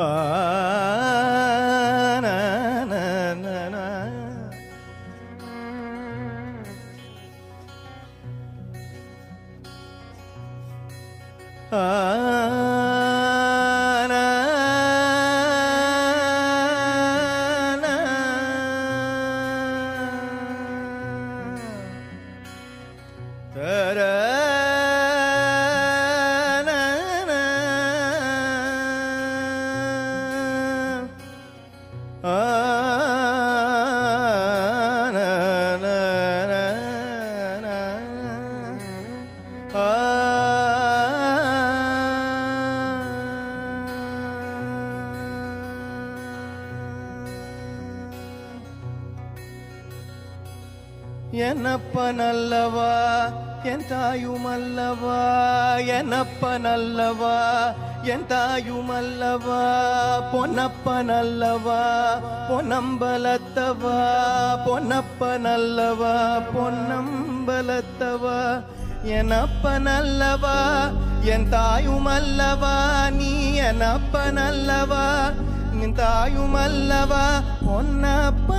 Ah என்னப்ப நல்லவா என் தாயுமல்லவா? என்னப்ப நல்லவா என் தாயுமல்லவா? பொன்னப்ப நல்லவா பொன்னம்பலத்தவா? பொன்னப்ப நல்லவா பொன்னம்பலத்தவா? என்னப்ப நல்லவா என் தாயுமல்லவா? நீ என்னப்ப நல்லவா நின் தாயுமல்லவா? பொன்ன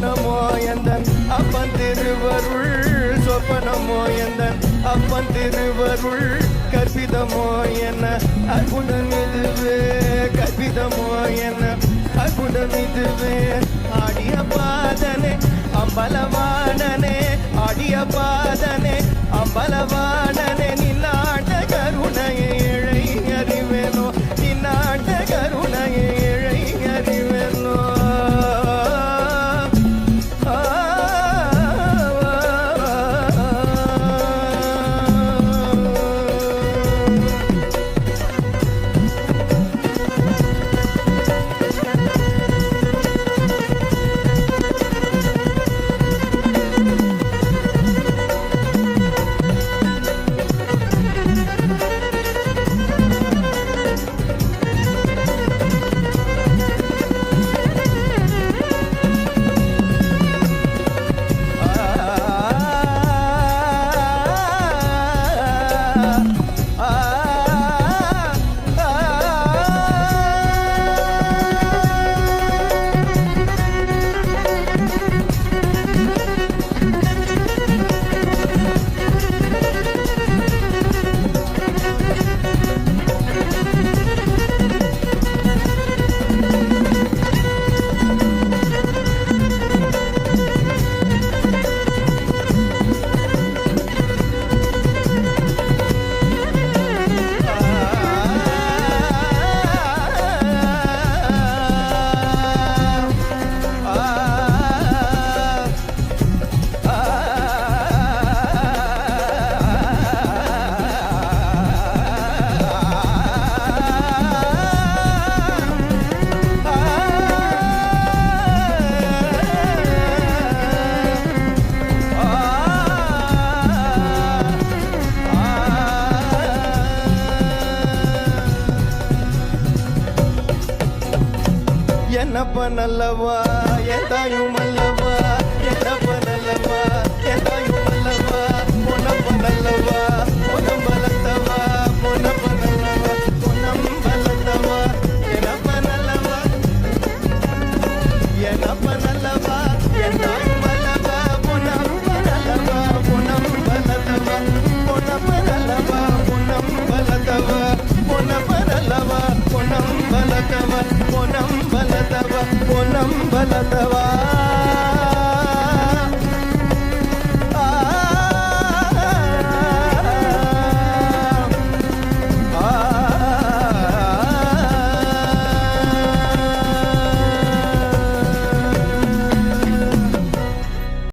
சொப்பனமோ எந்தன்? அப்பன் திருவருள் சொப்பனமோ எந்தன்? அப்பன் திருவருள் கற்பிதமோ என்ன? அற்புதம் இதுவே கற்பிதமோ என்ன? அற்புதம் இதுவே ஆடிய பாதனே அம்பலவானனே ஆடிய பாதனே அம்பலவான நல்லவா? என் தாயும் அல்லவா? என்னப்ப நல்லவா என் தாயும் அல்லவா?